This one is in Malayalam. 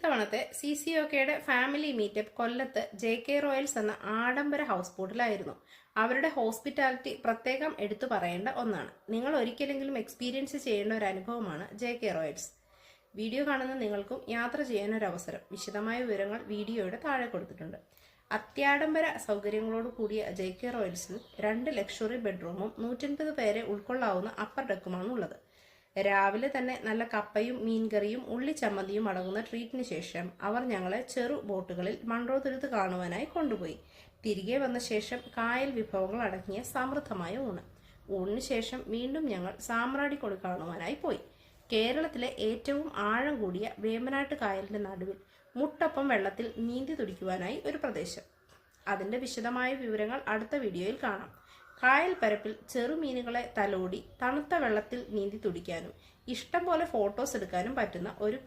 ഇത്തവണത്തെ സി സി ഒ കെയുടെ ഫാമിലി മീറ്റപ്പ് കൊല്ലത്ത് ജെ കെ റോയൽസ് എന്ന ആഡംബര ഹൗസ് ബോട്ടിലായിരുന്നു. അവരുടെ ഹോസ്പിറ്റാലിറ്റി പ്രത്യേകം എടുത്തു പറയേണ്ട ഒന്നാണ്. നിങ്ങൾ ഒരിക്കലെങ്കിലും എക്സ്പീരിയൻസ് ചെയ്യേണ്ട ഒരു അനുഭവമാണ് ജെ കെ റോയൽസ്. വീഡിയോ കാണുന്ന നിങ്ങൾക്കും യാത്ര ചെയ്യാൻ ഒരു അവസരം വിശദമായ വിവരങ്ങൾ വീഡിയോയുടെ താഴെ കൊടുത്തിട്ടുണ്ട്. അത്യാഡംബര സൗകര്യങ്ങളോട് കൂടിയ ജെ കെ റോയൽസിൽ രണ്ട് ലക്ഷറി ബെഡ്റൂമും നൂറ്റൻപത് പേരെ ഉൾക്കൊള്ളാവുന്ന അപ്പർ ഡെക്കുമാണ് ഉള്ളത്. രാവിലെ തന്നെ നല്ല കപ്പയും മീൻകറിയും ഉള്ളിച്ചമ്മന്തിയും അടങ്ങുന്ന ട്രീറ്റിന് ശേഷം അവർ ഞങ്ങളെ ചെറു ബോട്ടുകളിൽ മൺറോതുരുത്ത് കാണുവാനായി കൊണ്ടുപോയി. തിരികെ വന്ന ശേഷം കായൽ വിഭവങ്ങൾ അടങ്ങിയ സമൃദ്ധമായ ഊണ്. ഊണിന് ശേഷം വീണ്ടും ഞങ്ങൾ സാമ്രാടിക്കൊടി കാണുവാനായി പോയി. കേരളത്തിലെ ഏറ്റവും ആഴം കൂടിയ വേമ്പനാട്ട് കായലിന്റെ നടുവിൽ മുട്ടപ്പം വെള്ളത്തിൽ നീന്തി തുടിക്കുവാനായി ഒരു പ്രദേശം. അതിന്റെ വിശദമായ വിവരങ്ങൾ അടുത്ത വീഡിയോയിൽ കാണാം. കായൽ പരപ്പിൽ ചെറുമീനുകളെ തലോടി തണുത്ത വെള്ളത്തിൽ നീന്തി തുടിക്കാനും ഇഷ്ടം പോലെ ഫോട്ടോസ് എടുക്കാനും പറ്റുന്ന ഒരു